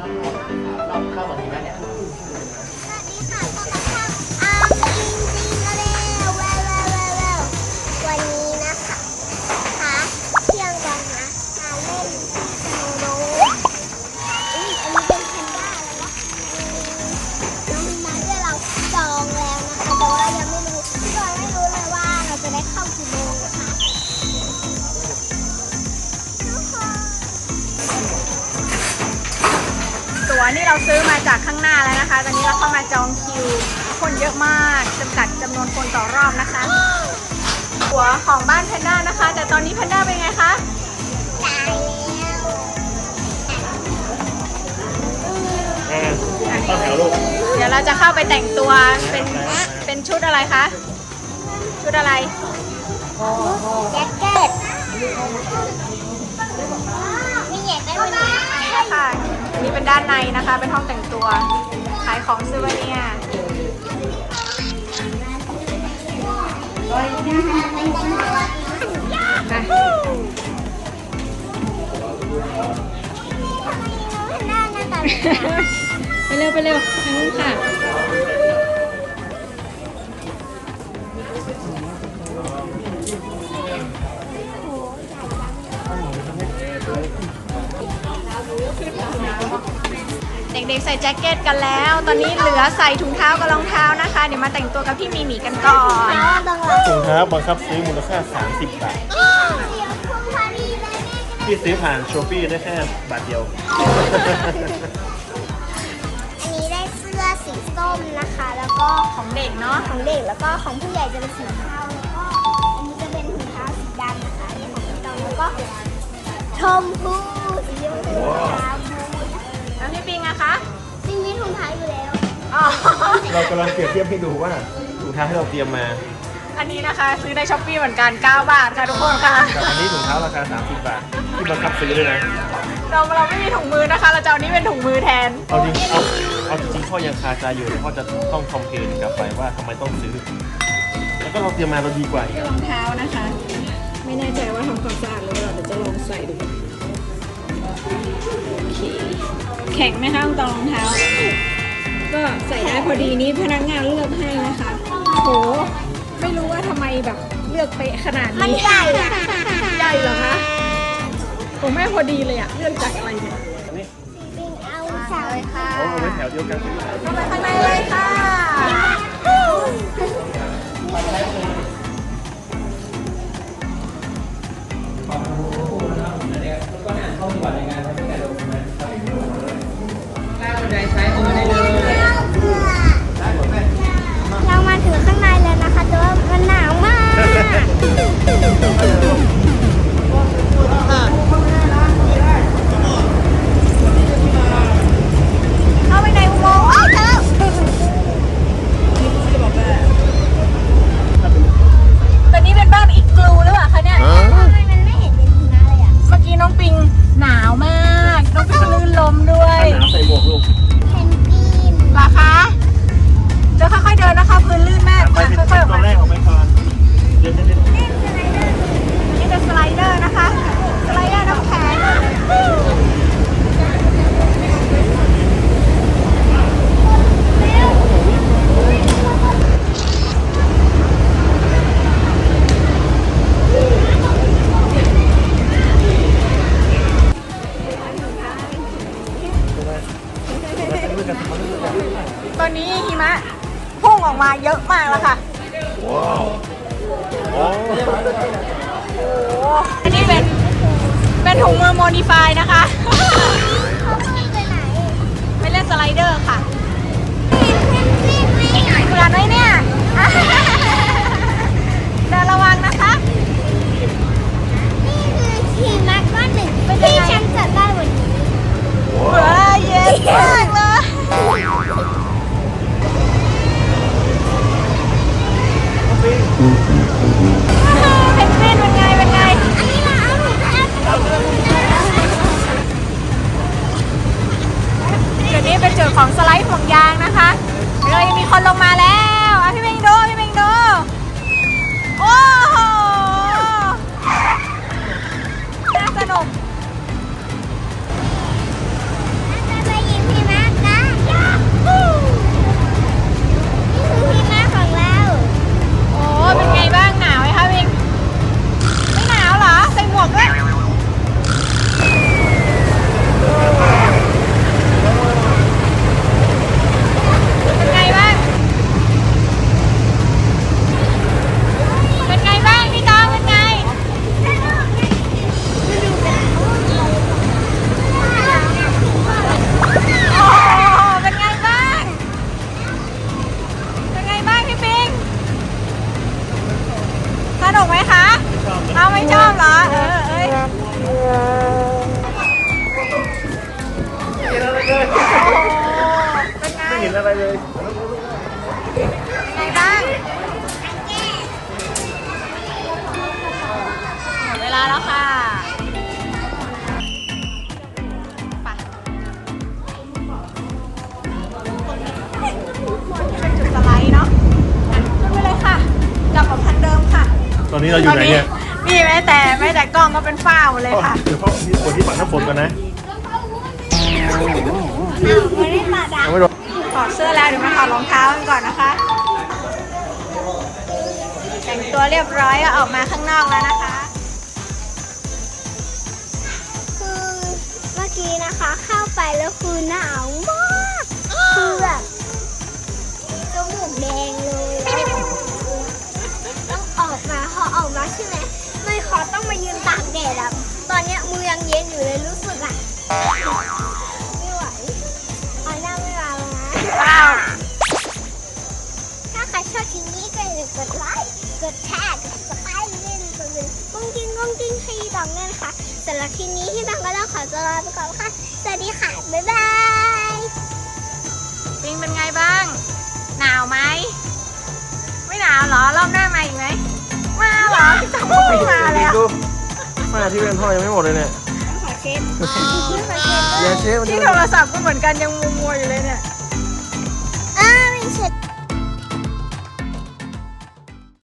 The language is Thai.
รอบรอบเข้าแบบนี้ได้เนี่ย ตั๋วนี่เราซื้อมาจากข้างหน้าแล้วนะคะ ตอนนี้เราเข้ามาจองคิว คนเยอะมากจำกัดจำนวนคนต่อรอบนะคะตั๋วของบ้านแพนด้านะคะ แต่ตอนนี้แพนด้าเป็นไงคะตายแล้วอ่าเข้าแถวลูกเดี๋ยวเราจะเข้าไปแต่งตัวเป็นเป็นชุดอะไรคะ ชุดอะไรแจ็คเก็ต เป็นด้านในนะคะ เป็นห้องแต่งตัว ขายของซื้อวเนียไปเร็วไปเร็วทางนู้นค่ะ เด็กๆใส่แจ็คเก็ตกันแล้ว ตอนนี้เหลือใส่ถุงเท้ากับรองเท้านะคะ เดี๋ยวมาแต่งตัวกับพี่มีหมีกันก่อนแล้วบางวันถุงเท้าบังคับซื้อมูลค่า 30 บาทเดี๋ยวคุณพอดีเลยแม่ก็ได้พี่ซื้อผ่านโชปี้ได้แค่บาทเดียว อันนี้ได้เสื้อสีส้มนะคะ แล้วก็ของเด็กเนาะ ของเด็กแล้วก็ของผู้ใหญ่จะเป็นสีเทาแล้วก็อันนี้จะเป็นถุงเท้าสีดำนะคะอันนี้ของพี่ตองแล้วก็ชมพูสีชมพูนะคะบูนะคะ แล้วพี่ปิงอะคะจริงมีถุงเท้าอยู่แล้ว อ๋อ เรากำลังเปรียบเทียบให้ดูว่าถุงเท้าที่เราเตรียมมา อันนี้นะคะซื้อในช้อปปี้เหมือนกัน 9 บาทค่ะทุกคนค่ะ กับอันนี้ถุงเท้าราคา 30 บาทที่บังคับซื้อเลยนะ เราเราไม่มีถุงมือนะคะ เราจะเอานี้เป็นถุงมือแทน เอาจริงเอาเอาจริงๆพ่อยังคาใจอยู่เลยพ่อจะต้องคอมเพลนกลับไปว่าทำไมต้องซื้อ แล้วก็เราเตรียมมาเราดีกว่าอีก รองเท้านะคะ ไม่แน่ใจว่าทำความสะอาดหรือเปล่าเดี๋ยวจะลองใส่ดู โอเคแข็งไหมคะคุณตองรองเท้า ก็ใส่ได้พอดีนี้พนักงานเลือกให้นะคะโหไม่รู้ว่าทำไมแบบเลือกเป๊ะขนาดมันนี้ใหญ่อะใหญ่เหรอคะผมแม่พอดีเลยอะเลือกจากอะไรเนี่ยอันนี้ปิงเอาสาวเลยค่ะเอาไว้แถวเดียวกันเข้าไปข้างในเลยค่ะ แล้วค่ะโอ้โอ้อันนี้เป็น เป็นถุงมือโมดิฟายนะคะเขาเพิ่งไปไหนไปเล่นสไลเดอร์ค่ะเพนกวินไหมเกือนไหมเนี่ย เป็นเป็นเป็นไงเป็นไงจุดนี้เป็นจุดของสไลด์ห่วงยางนะคะ เรายังมีคนลงมาแล้ว อะไรเลยเป็นไงบ้างหมดเวลาแล้วค่ะไปเป็นจุดสไลด์เนาะอะขึ้นไปเลยค่ะ กลับมาพันเดิมค่ะตอนนี้เราอยู่ไหนเนี่ยนี่แม้แต่แม้แต่กล้องก็เป็นฝ้าหมดเลยค่ะ เดี๋ยวพ่อที่ฝนที่ปัดน้ำฝนกันนะ ไม่ได้มาดัยังไม่โดน ถอดเสื้อแล้วเดี๋ยวมาถอดรองเท้ากันก่อนนะคะ แต่งตัวเรียบร้อยก็ออกมาข้างนอกแล้วนะคะ คือเมื่อกี้นะคะเข้าไปแล้วคือหนาวมากคือแบบจมูกแดงเลยแล้วต้องออกมาพอออกมาใช่ไหมไม่ขอต้องมายืนตากแดด กิ้งกุ้งกิ้งให้ดองด้วยนะคะสำหรับคลิปนี้ที่บังก็ต้องขอตัวลาไปก่อนค่ะ สวัสดีค่ะ บ๊ายบายปิงเป็นไงบ้าง หนาวไหม ไม่หนาวเหรอ รอบหน้ามาอีกไหม มาเหรอพี่จอมไม่มาแล้วดูมาที่เป็นพ่อยังไม่หมดเลยเนี่ยขอเช็ดอย่าเชฟมันที่โทรศัพท์ก็เหมือนกันยังมัวๆอยู่เลยเนี่ย อ้าวเป็นเช็ด